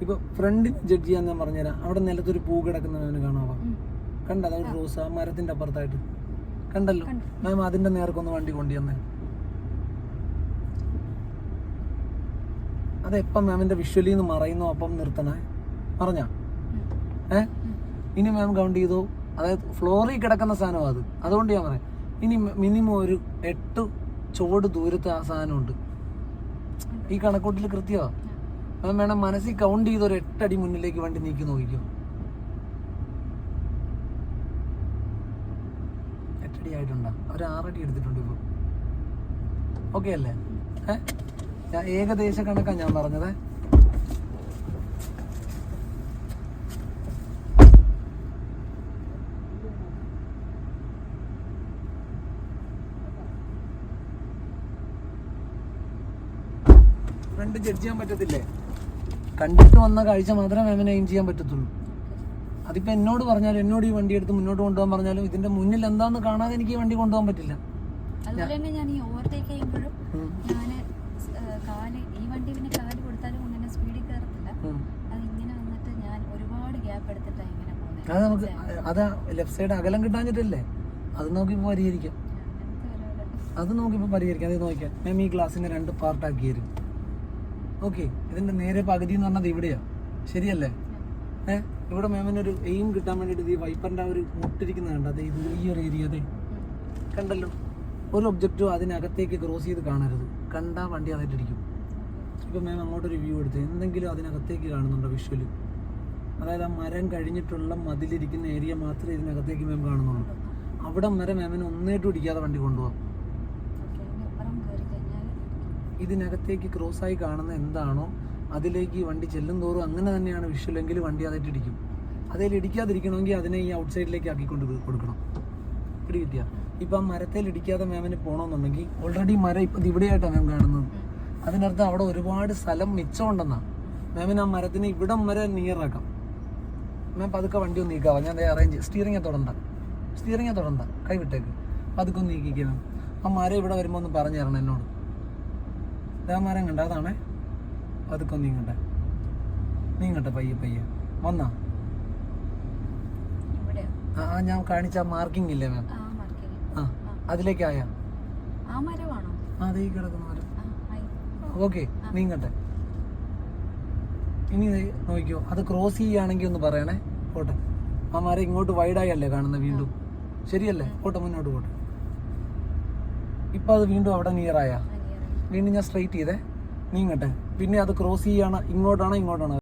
ഇപ്പൊ ഫ്രണ്ടിൽ ജഡ്ജ് ചെയ്യാൻ ഞാൻ പറഞ്ഞുതരാം അവിടെ നിലത്തൊരു പൂ കിടക്കുന്ന മാമിന് കാണാവാ. കണ്ട? അതൊരു റോസ് ആ. മരത്തിന്റെ അപ്പുറത്തായിട്ട്. കണ്ടല്ലോ? കണ്ടു. മാം അതിന്റെ നേർക്കൊന്ന് വണ്ടി കൊണ്ടുവന്നേ. വന്നേ അതെപ്പം മാമിന്റെ വിഷ്വലിൽ നിന്ന് മറയുന്നു അപ്പം നിർത്തണേ. പറഞ്ഞ. ഏ? ഇനി മാം കൗണ്ട് ചെയ്തോ? അതായത് ഫ്ലോറിൽ കിടക്കുന്ന സാധനം അത്. അതുകൊണ്ട് ഞാൻ പറയാം. ഇനി മിനിമം ഒരു എട്ട് ചോട് ദൂരത്ത് ആ സാധനമുണ്ട്. ഈ കണക്കൂട്ടിൽ കൃത്യമാ? മാം വേണം മനസ്സിൽ കൗണ്ട് ചെയ്ത് ഒരു എട്ടടി മുന്നിലേക്ക് വണ്ടി നീക്കി നോക്കിക്കും. എട്ടടി ആയിട്ടുണ്ടോ? ഒരു ആറടി എടുത്തിട്ടുണ്ട് ഇപ്പോൾ ഓക്കെ അല്ലേ? ഏകദേശ കണക്കാണ് ഞാൻ പറഞ്ഞത്. ഫ്രണ്ട് ജഡ്ജ് ചെയ്യാൻ പറ്റത്തില്ലേ? കണ്ടിട്ട് വന്ന കാഴ്ച മാത്രമേ മാമിനെ എയിം ചെയ്യാൻ പറ്റത്തുള്ളൂ. അതിപ്പോൾ എന്നോട് പറഞ്ഞാലും എന്നോട് ഈ വണ്ടി എടുത്ത് മുന്നോട്ട് കൊണ്ടുപോകാൻ പറഞ്ഞാലും ഇതിന്റെ മുന്നിൽ എന്താന്ന് കാണാതെ എനിക്ക് ഈ വണ്ടി കൊണ്ടുപോകാൻ പറ്റില്ല. അതുപോലെ തന്നെ ഞാൻ ഈ ഓവർടേക്ക് ചെയ്യുമ്പോഴും ഞാൻ കാൽ ഈ വണ്ടി പിന്നെ കാൽ കൊടുത്താലും അങ്ങനെ സ്പീഡിൽ കയറത്തില്ല. അത് ഇങ്ങനെ വന്നിട്ട് ഞാൻ ഒരുപാട് ഗ്യാപ്പ് എടുത്തിട്ടാണ് ഇങ്ങനെ പോകുന്നത് അത് നമുക്ക് അതാ ലെഫ്റ്റ് സൈഡ് അകലം കിട്ടാഞ്ഞിട്ടല്ലേ? അത് നോക്കിപ്പോ പരിഹരിക്കാം. അത് നോക്കിപ്പോ പരിഹരിക്കാം. അത് നോക്കിയാൽ മാം ഈ ഗ്ലാസിന്റെ രണ്ട് പാർട്ടാക്കി തരും ഓക്കെ ഇതിന്റെ നേരെ പകുതി എന്ന് പറഞ്ഞത് ഇവിടെയാ. ശരിയല്ലേ? ഏ ഇവിടെ മാമിന് ഒരു എയിം കിട്ടാൻ വേണ്ടിയിട്ട് ഈ വൈപ്പറിന്റെ ഒരു മുട്ടിരിക്കുന്നത് കണ്ട? അതെ ഇത് ഈ ഒരു ഏരിയ അതെ. കണ്ടല്ലോ? ഒരു ഒബ്ജക്റ്റും അതിനകത്തേക്ക് ക്രോസ് ചെയ്ത് കാണരുത്. കണ്ടാ വണ്ടി അതായിട്ടിരിക്കും ഇപ്പൊ മാം അങ്ങോട്ടൊരു വ്യൂ എടുത്ത്. എന്തെങ്കിലും അതിനകത്തേക്ക് കാണുന്നുണ്ടോ വിഷ്വൽ അതായത് ആ മരം കഴിഞ്ഞിട്ടുള്ള മതിലിരിക്കുന്ന ഏരിയ മാത്രമേ ഇതിനകത്തേക്ക് മാം കാണുന്നുള്ളൂ. അവിടെ വരെ മാമിന് ഒന്നേട്ടും ഇടിക്കാതെ വണ്ടി കൊണ്ടുപോകാം ഇതിനകത്തേക്ക് ക്രോസ് ആയി കാണുന്ന എന്താണോ അതിലേക്ക് ഈ വണ്ടി ചെല്ലും തോറും അങ്ങനെ തന്നെയാണ് വിഷ്വൽ എങ്കിൽ വണ്ടി അതായിട്ട് ഇടിക്കും. അതിൽ ഇടിക്കാതിരിക്കണമെങ്കിൽ അതിനെ ഈ ഔട്ട് സൈഡിലേക്ക് ആക്കിക്കൊണ്ട് കൊടുക്കണം. പിടി കിട്ടിയ. ഇപ്പം ആ മരത്തിൽ ഇടിക്കാതെ മാമിന് പോകണമെന്നുണ്ടെങ്കിൽ ഓൾറെഡി മരം ഇപ്പം ഇവിടെയായിട്ടാണ് മാം കാണുന്നത്. അതിനർത്ഥം അവിടെ ഒരുപാട് സ്ഥലം മിച്ചമുണ്ടെന്നാണ് മാമിന് ആ മരത്തിന് ഇവിടം വരെ നിയറാക്കാം മാം പതുക്കെ വണ്ടി ഒന്ന് നീക്കാവാം? ഞാൻ അറേഞ്ച് സ്റ്റിയറിംഗ് തുടണ്ട. സ്റ്റിയറിംഗ് തുടണ്ട. കൈവിട്ടേക്ക് പതുക്കെ ഒന്ന് നീക്കിക്കാം മാം. ആ മരം ഇവിടെ വരുമ്പോൾ ഒന്ന് പറഞ്ഞു തരണം എന്നോട്. ഇതാ മരം കണ്ട അതാണേ. പതുക്കെ നീങ്ങട്ടെ നീങ്ങട്ടെ പയ്യെ പയ്യെ. വന്നാ. ആ ഞാൻ കാണിച്ച മാർക്കിംഗ് ഇല്ലേ മാം ആ അതിലേക്ക് ആ അതിലേക്കായ ആ മരമാണോ? ആ അതേ കിടക്കുന്ന മരം. ആയി. ഓക്കെ നീങ്ങട്ടെ ഇനി നോക്കിയോ അത് ക്രോസ് ചെയ്യുകയാണെങ്കിൽ ഒന്ന് പറയണേ. പോട്ടെ. ആ മരം ഇങ്ങോട്ട് വൈഡായി അല്ലേ കാണുന്നത് വീണ്ടും? ശരിയല്ലേ? പോട്ടെ മുന്നോട്ട് പോട്ടെ. ഇപ്പൊ അത് വീണ്ടും അവിടെ നിയറായാ വീണ്ടും ഞാൻ സ്ട്രെയിറ്റ് ചെയ്തേ. നീങ്ങട്ടെ. പിന്നെ അത് ക്രോസ് ചെയ്യാണ്. ഇങ്ങോട്ടാണോ ഇങ്ങോട്ടാണോ.